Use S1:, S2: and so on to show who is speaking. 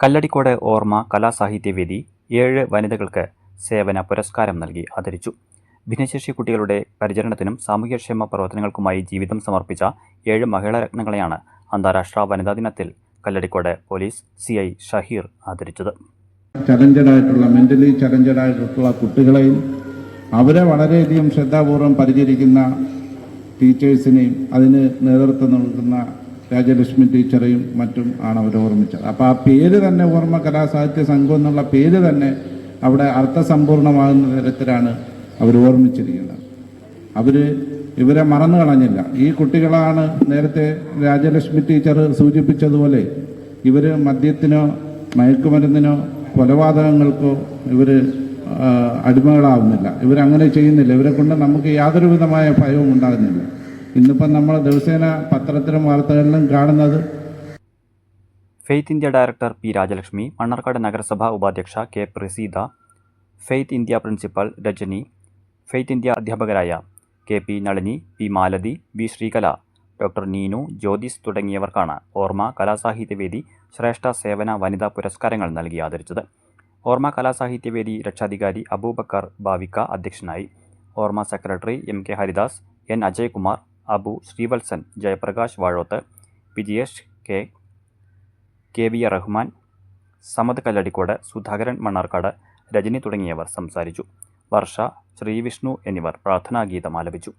S1: കല്ലടിക്കോട് ഓർമ്മ കലാസാഹിത്യവേദി ഏഴ് വനിതകൾക്ക് സേവന പുരസ്കാരം നൽകി ആദരിച്ചു. ഭിന്നശേഷി കുട്ടികളുടെ പരിചരണത്തിനും സാമൂഹ്യക്ഷേമ പ്രവർത്തനങ്ങൾക്കുമായി ജീവിതം സമർപ്പിച്ച ഏഴ് മഹിളാരത്നങ്ങളെയാണ് അന്താരാഷ്ട്ര വനിതാ ദിനത്തിൽ Kalladikode police C I Shaheer ആദരിച്ചത്.
S2: ചലഞ്ചഡായിട്ടുള്ള മെന്റലി ചലഞ്ചഡായിട്ടുള്ള കുട്ടികളെയും അവരെ വളരെയധികം ശ്രദ്ധാപൂർവം പരിചരിക്കുന്ന ടീച്ചേഴ്സിനെയും അതിന് നേതൃത്വം നൽകുന്ന രാജലക്ഷ്മി ടീച്ചറെയും മറ്റും ആണ് അവർ ഓർമ്മിച്ചത്. അപ്പോൾ ആ പേര് തന്നെ ഓർമ്മ കലാസാഹിത്യ സംഘം എന്നുള്ള പേര് തന്നെ അവിടെ അർത്ഥസമ്പൂർണമാകുന്ന തരത്തിലാണ് അവർ ഓർമ്മിച്ചിരിക്കുന്നത്. അവർ ഇവരെ മറന്നു കളഞ്ഞില്ല. ഈ കുട്ടികളാണ് നേരത്തെ രാജലക്ഷ്മി ടീച്ചർ സൂചിപ്പിച്ചതുപോലെ ഇവർ മദ്യത്തിനോ മയക്കുമരുന്നിനോ കൊലപാതകങ്ങൾക്കോ ഇവർ അടിമകളാവുന്നില്ല. ഇവരങ്ങനെ ചെയ്യുന്നില്ല. ഇവരെ കൊണ്ട് നമുക്ക് യാതൊരു വിധമായ ഭയവും ഉണ്ടാകുന്നില്ല. ഇന്നിപ്പം നമ്മൾ ദിവസേന പത്രത്തിലും വാർത്തകളിലും കാണുന്നത്
S1: faith India director P Rajalakshmi Mannarkkad നഗരസഭാ ഉപാധ്യക്ഷ K Praseetha faith India principal Rajani faith India അധ്യാപകരായ K P Nalini P Malathi V Sreekala doctor Neenu Jyothis തുടങ്ങിയവർക്കാണ് Orma കലാസാഹിത്യവേദി ശ്രേഷ്ഠ സേവന വനിതാ പുരസ്കാരങ്ങൾ നൽകി ആദരിച്ചത്. ഓർമ്മ കലാസാഹിത്യവേദി രക്ഷാധികാരി അബൂബക്കർ ബാവിക്ക അധ്യക്ഷനായി. Orma secretary M K Haridas N Ajaykumar Abu Sreevalsan Jayaprakash Vazhoth Vijayesh K. K V Rahman Samad Kalladikode Sudhakaran Mannarkkad Rajani തുടങ്ങിയവർ സംസാരിച്ചു. വർഷ ശ്രീവിഷ്ണു എന്നിവർ പ്രാർത്ഥനാഗീതം ആലപിച്ചു.